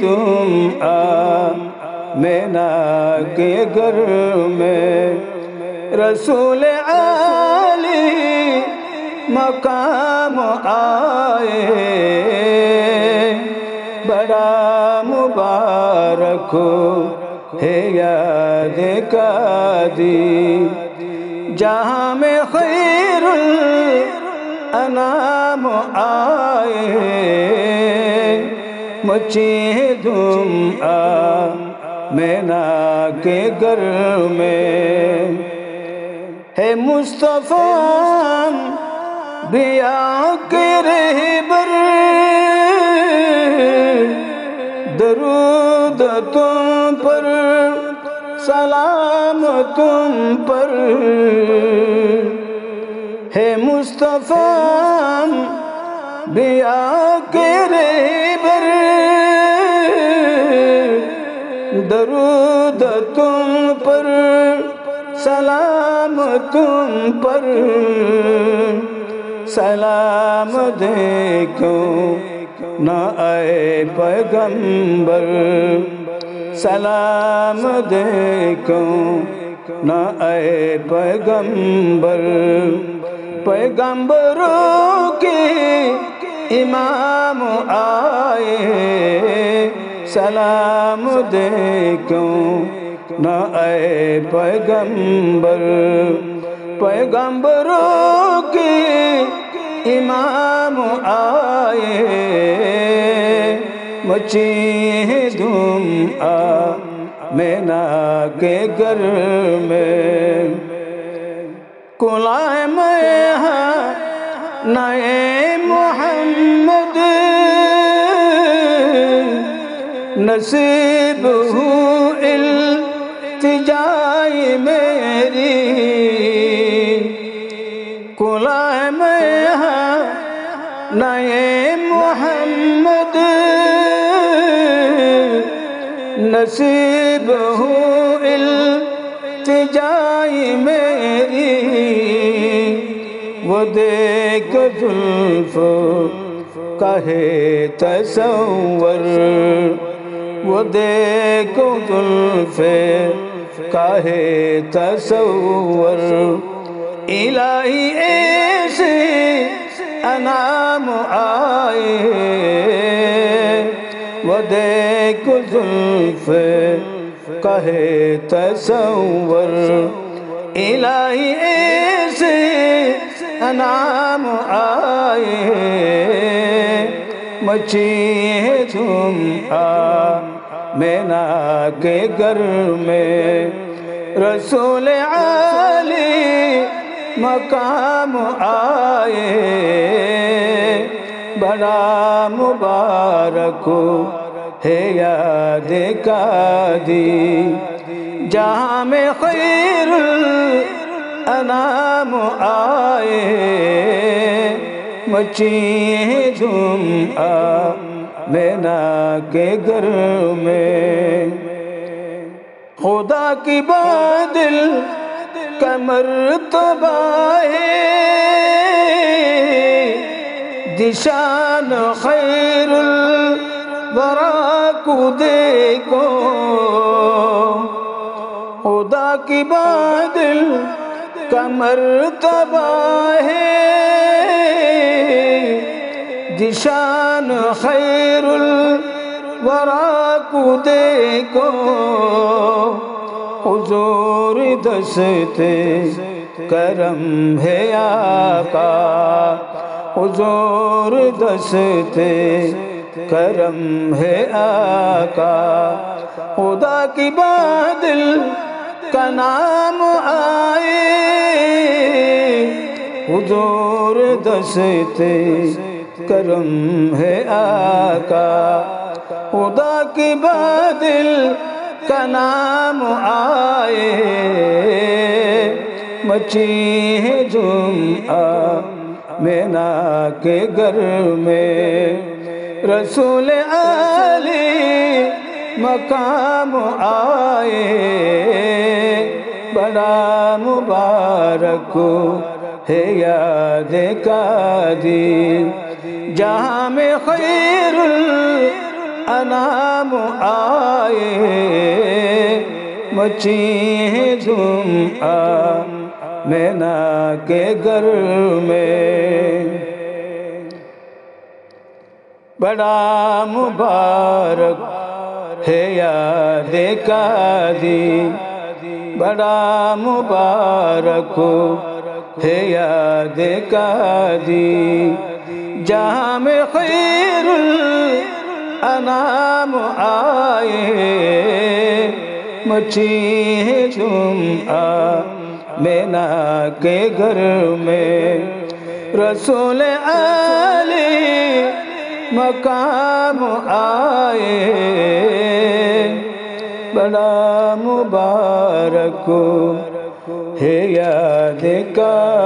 تم آ مینا کے گھر میں رسول علی مقام آئے۔ بڑا مبارک ہے یاد کا دی جہاں میں خیر الانام آئے۔ مچی دھوم آ، مینا کے گھر میں۔ ہے مصطفیٰ بیا کے رہبر، درود تم پر، سلام تم پر۔ ہے مصطفیٰ بیا کے درود تم پر، سلام تم پر۔ سلام دیکھو نہ اے پیغمبر؟ سلام دیکھو نہ اے پیغمبر؟ پیغمبروں کے امام آئے سلام دیکھو نہ اے پیغمبر؟ پیغمبروں کے امام آئے، مچی دھوم آ، مینا کے گھر میں۔ کلائے میں نئے نصیب ہوں التجائی میری۔ کلائے میں نئے محمد۔ نصیب ہوں التجائی میری۔ وہ دیکھ ظلف کہے تصور۔ وہ دیکھ ظلف کہے تصور الہی ایسے انام آئے وہ دیکھ ظلف کہے تصور الہی ایسے انام آئے مچی تم، آ، مینا کے گھر میں۔ رسول علی مقام آئے۔ بڑا مبارک ہے یاد کا دی جہاں میں خیر الانام آئے۔ مچی دھوم آ مینا کے گھر میں۔ خدا کی بادل کمر ہے۔ دشان خیر الورا کو۔ دیکھو خدا کی بادل کمر ہے۔ دشان خیر الورا کو دیکھو حضور دستے کرم ہے آقا حضور دستے کرم ہے آقا خدا کی بادل کا نام آئے حضور دستے کرم ہے آقا، خدا کی بادل کا نام آئے۔ مچی ہے جم آ مینا کے گھر میں۔ رسول علی مقام آئے۔ بڑا مبارک ہے یاد کا دی جہاں میں خیر انام آئے مچی جم آ، مینا کے گھر میں۔ بڑا مبارک ہے یاد کا بڑا مبارک ہے یاد کا دی جہاں میں خیر الانام آئے، مچھی جم آ، مینا کے گھر میں۔ رسول علی مقام آئے، بڑا مبارک ہے یاد کا۔